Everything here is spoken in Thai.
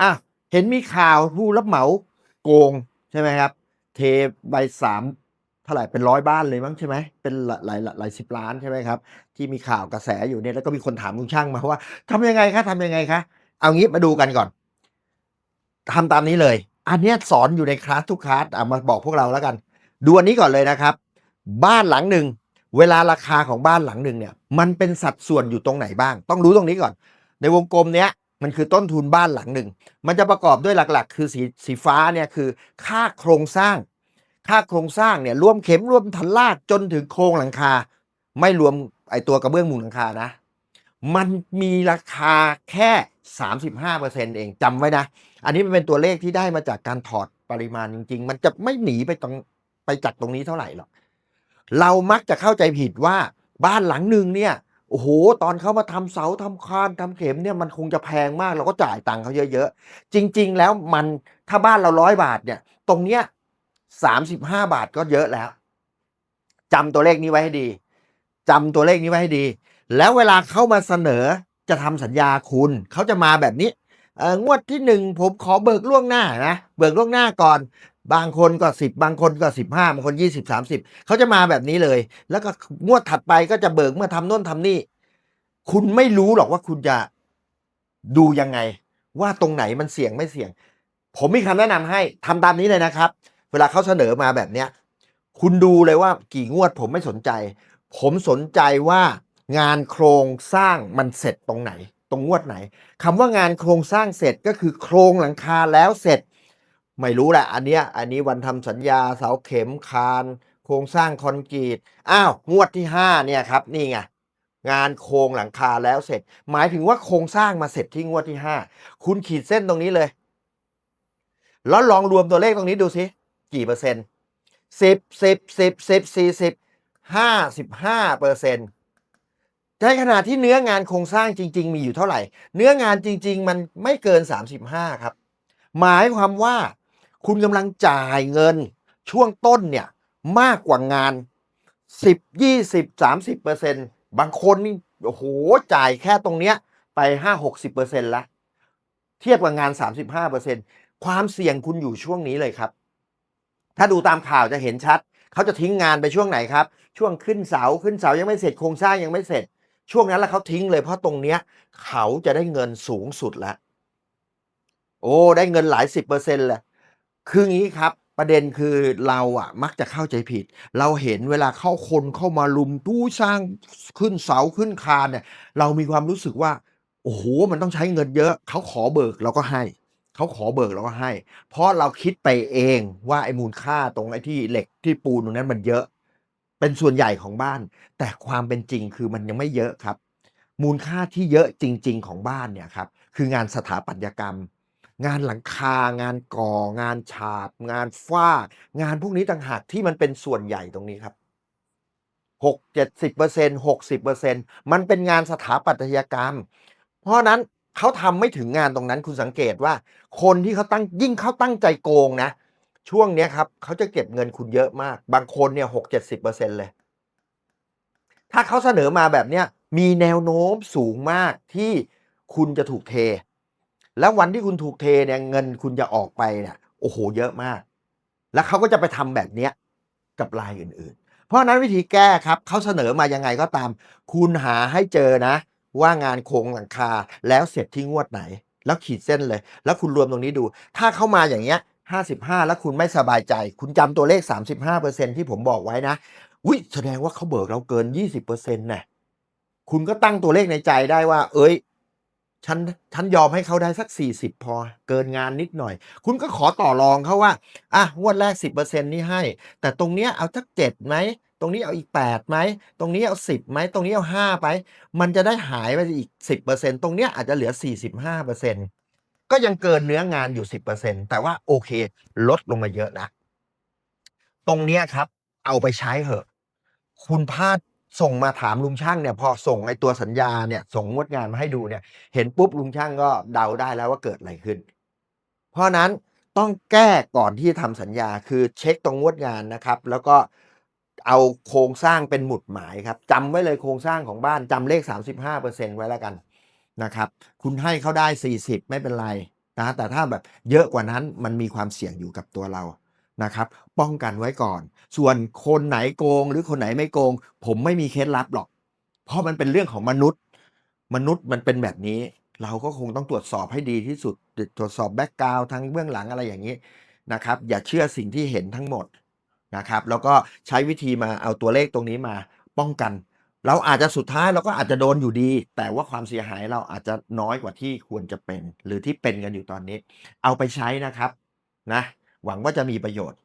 อะเห็นมีข่าวผู้รับเหมาโกงใช่ไหมครับ เทใบสามเท่าไหร่เป็นร้อยบ้านเลยมั้งใช่ไหมเป็นหลายหลายหลายสิบล้านใช่ไหมครับ ที่มีข่าวกระแสอยู่เนี่ยแล้วก็มีคนถามลุงช่างมาว่าทำยังไงคะทำยังไงคะเอางี้มาดูกันก่อนทำตามนี้เลย อันเนี้ยสอนอยู่ในคลาสทุกคลาสเอามาบอกพวกเราแล้วกัน ดูอันนี้ก่อนเลยนะครับ บ้านหลังหนึ่งเวลาราคาของบ้านหลังหนึ่งเนี่ย มันเป็นสัดส่วนอยู่ตรงไหนบ้าง ต้องรู้ตรงนี้ก่อน ในวงกลมเนี้ย มันคือต้นทุนบ้านหลังหนึ่ง มันจะประกอบด้วยหลักๆ คือสีสีฟ้าเนี่ยคือค่าโครงสร้าง ค่าโครงสร้างเนี่ยรวมเข็มรวมทันลาดจนถึงโครงหลังคา ไม่รวมไอตัวกระเบื้องมุงหลังคานะ มันมีราคาแค่ 35%เองจำไว้นะ อันนี้มันเป็นตัวเลขที่ได้มาจากการถอดปริมาณจริง ๆ มันจะไม่หนีไปตรงไปจากตรงนี้เท่าไหร่หรอก เรามักจะเข้าใจผิดว่าบ้านหลังหนึ่งเนี่ย โอ้โห ตอนเขามาทำเสาทำคานทำเข็มเนี่ยมันคงจะแพงมากเราก็จ่ายตังค์เขาเยอะๆ จริง ๆ แล้วมันถ้าบ้านเราร้อยบาทเนี่ย ตรงเนี้ยสามสิบห้าบาทก็เยอะแล้วจำตัวเลขนี้ไว้ให้ดีจำตัวเลขนี้ไว้ให้ดี แล้วเวลาเข้ามาเสนอจะทำสัญญาคุณเขาจะมาแบบนี้งวดที่หนึ่งผมขอเบิกล่วงหน้านะเบิกล่วงหน้าก่อน บางคนก็สิบบางคนก็สิบห้าบางคนยี่สิบสามสิบเขาจะมาแบบนี้เลย แล้วก็งวดถัดไปก็จะเบิกเมื่อทำโน่นทำนี่ คุณไม่รู้หรอกว่าคุณจะดูยังไง ว่าตรงไหนมันเสี่ยงไม่เสี่ยง ผมมีคำแนะนำให้ทำตามนี้เลยนะครับ เวลาเขาเสนอมาแบบเนี้ย คุณดูเลยว่ากี่งวดผมไม่สนใจ ผมสนใจว่างานโครงสร้างมันเสร็จตรงไหน ตรงงวดไหนคำว่างานโครงสร้างเสร็จก็คือโครงหลังคาแล้วเสร็จ ไม่รู้แหละอันเนี้ยอันนี้วันทำสัญญาเสาเข็มคาน โครงสร้างคอนกรีตอ้าวงวดที่ห้าเนี่ยครับนี่ไงงานโครงหลังคาแล้วเสร็จ หมายถึงว่าโครงสร้างมาเสร็จที่งวดที่ห้าคุณขีดเส้นตรงนี้เลย แล้วลองรวมตัวเลขตรงนี้ดูสิกี่เปอร์เซ็นต์สิบสิบสิบสิบสี่สิบห้าสิบห้าเปอร์เซ็นต์ในขณะที่เนื้องานโครงสร้างจริง ๆ มีอยู่เท่าไหร่ เนื้องานจริง ๆ มันไม่เกิน 35 ครับ หมายความว่า คุณกำลังจ่ายเงินช่วงต้นเนี่ยมากกว่างาน 10 20 30เปอร์เซ็นต์บางคนนี่โอ้โหจ่ายแค่ตรงเนี้ยไป 5 60เปอร์เซ็นต์ละเทียบกับงาน 35เปอร์เซ็นต์ความเสี่ยงคุณอยู่ช่วงนี้เลยครับ ถ้าดูตามข่าวจะเห็นชัด เขาจะทิ้งงานไปช่วงไหนครับ ช่วงขึ้นเสาขึ้นเสายังไม่เสร็จโครงสร้างยังไม่เสร็จ ช่วงนั้นแล้วเขาทิ้งเลยเพราะตรงเนี้ยเขาจะได้เงินสูงสุดแล้วโอ้ได้เงินหลายสิบเปอร์เซ็นต์เลย คืองี้ครับ ประเด็นคือเราอะมักจะเข้าใจผิด เราเห็นเวลาเข้าคนเข้ามาลุมตู้สร้างขึ้นเสาขึ้นคานเนี่ย เรามีความรู้สึกว่า โอ้โหมันต้องใช้เงินเยอะ เขาขอเบิกเราก็ให้ เขาขอเบิกเราก็ให้ เพราะเราคิดไปเองว่า ไอ้มูลค่าตรงไอ้ที่เหล็กที่ปูนตรงนั้นมันเยอะ เป็นส่วนใหญ่ของบ้าน แต่ความเป็นจริงคือมันยังไม่เยอะครับ มูลค่าที่เยอะจริง ๆ ของบ้านเนี่ยครับ คืองานสถาปัตยกรรม งานหลังคางานก่องานฉาบ งานฝ้างานพวกนี้ต่างหากที่มันเป็นส่วนใหญ่ตรงนี้ครับหกเจ็ดสิบเปอร์เซ็นหกสิบเปอร์เซ็นมันเป็นงานสถาปัตยกรรม เพราะนั้นเขาทำไม่ถึงงานตรงนั้นคุณสังเกตว่า คนที่เขาตั้งยิ่งเขาตั้งใจโกงนะ ช่วงนี้ครับเขาจะเก็บเงินคุณเยอะมาก บางคนเนี่ยหกเจ็ดสิบเปอร์เซ็นเลย ถ้าเขาเสนอมาแบบเนี้ยมีแนวโน้มสูงมากที่คุณจะถูกเท แล้ววันที่คุณถูกเทเนี่ยเงินคุณจะออกไปเนี่ยโอ้โหเยอะมาก แล้วเขาก็จะไปทำแบบเนี้ยกับรายอื่น ๆ เพราะนั้นวิธีแก้ครับเขาเสนอมายังไงก็ตาม คุณหาให้เจอนะ ว่างานโครงหลังคาแล้วเสร็จที่งวดไหน แล้วขีดเส้นเลย แล้วคุณรวมตรงนี้ดู ถ้าเข้ามาอย่างเงี้ยห้าสิบห้าแล้วคุณไม่สบายใจ คุณจำตัวเลขสามสิบห้าเปอร์เซ็นที่ผมบอกไว้นะอุ้ยแสดงว่าเขาเบิกเราเกินยี่สิบเปอร์เซ็นต์น่ะคุณก็ตั้งตัวเลขในใจได้ว่า เอ้ย ฉันฉันยอมให้เขาได้สักสี่สิบพอเกินงานนิดหน่อย คุณก็ขอต่อรองเขาว่า อะงวดแรกสิบเปอร์เซ็นนี่ให้ แต่ตรงเนี้ยเอาสักเจ็ดไหม ตรงนี้เอาอีกแปดไหม ตรงนี้เอาสิบไหม ตรงนี้เอาห้าไป มันจะได้หายไปอีกสิบเปอร์เซ็นตรงเนี้ยอาจจะเหลือสี่สิบห้าเปอร์เซ็นก็ยังเกินเนื้องานอยู่สิบเปอร์เซ็นแต่ว่าโอเค ลดลงมาเยอะนะ ตรงเนี้ยครับ เอาไปใช้เหอะ คุณพลาด ส่งมาถามลุงช่างเนี่ยพอส่งไอตัวสัญญาเนี่ยส่งงวดงานมาให้ดูเนี่ย เห็นปุ๊บลุงช่างก็เดาได้แล้วว่าเกิดอะไรขึ้น เพราะนั้นต้องแก้ก่อนที่จะทำสัญญาคือเช็คตรงงวดงานนะครับ แล้วก็เอาโครงสร้างเป็นหมุดหมายครับจำไว้เลยโครงสร้างของบ้านจำเลข 35%ไว้แล้วกันนะครับ คุณให้เขาได้ 40 ไม่เป็นไรนะแต่ถ้าแบบเยอะกว่านั้นมันมีความเสี่ยงอยู่กับตัวเรา นะครับ ป้องกันไว้ก่อน ส่วนคนไหนโกงหรือคนไหนไม่โกง ผมไม่มีเคล็ดลับหรอก เพราะมันเป็นเรื่องของมนุษย์ มนุษย์มันเป็นแบบนี้ เราก็คงต้องตรวจสอบให้ดีที่สุด ตรวจสอบแบ็กกราวทั้งเบื้องหลังอะไรอย่างนี้นะครับ อย่าเชื่อสิ่งที่เห็นทั้งหมดนะครับ แล้วก็ใช้วิธีมาเอาตัวเลขตรงนี้มาป้องกัน เราอาจจะสุดท้ายเราก็อาจจะโดนอยู่ดี แต่ว่าความเสียหายเราอาจจะน้อยกว่าที่ควรจะเป็น หรือที่เป็นกันอยู่ตอนนี้ เอาไปใช้นะครับนะ หวังว่าจะมีประโยชน์